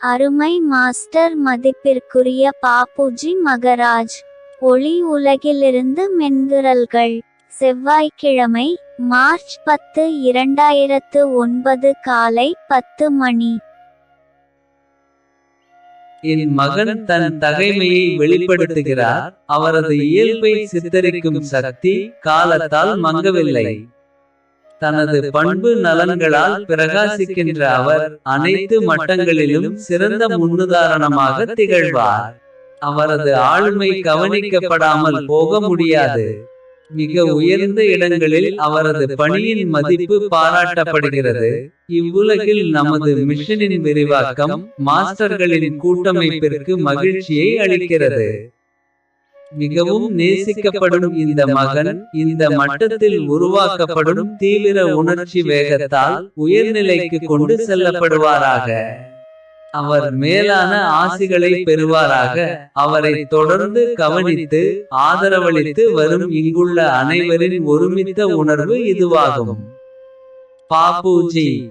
அருமை மாஸ்டர் மதிப்பிற்குரிய பாப்புஜி மகராஜ். ஒளி உலகிலிருந்து மென்குரல்கள் செவ்வாய்க்கிழமை மார்ச் பத்து இரண்டாயிரத்து ஒன்பது காலை பத்து மணி. என் மகன் தன் தகைமையை வெளிப்படுத்துகிறார். அவரது இயல்பை சித்தரிக்கும் சக்தி காலத்தால் மங்கவில்லை. தனது பண்பு நலன்களால் பிரகாசிக்கின்ற அவர் அனைத்து மட்டங்களிலும் சிறந்த முன்னுதாரணமாக திகழ்வார். அவரது ஆளுமை கவனிக்கப்படாமல் போக முடியாது. மிக உயர்ந்த இடங்களில் அவரது பணியின் மதிப்பு பாராட்டப்படுகிறது. இவ்வுலகில் நமது மிஷனின் விரிவாக்கம் மாஸ்டர்களின் கூட்டமைப்பிற்கு மகிழ்ச்சியை அளிக்கிறது. மிகவும் நேசிக்கப்படும் இந்த மகன் இந்த மட்டத்தில் உருவாக்கப்படும் தீவிர உணர்ச்சி வேகத்தால் உயர்நிலைக்கு கொண்டு செல்லப்படுவாராக. அவர் மேலான ஆசிகளை பெறுவாராக. அவரை தொடர்ந்து கவனித்து ஆதரவளித்து வரும் இங்குள்ள அனைவரின் ஒருமித்த உணர்வு இதுவாகும். பாப்பூஜி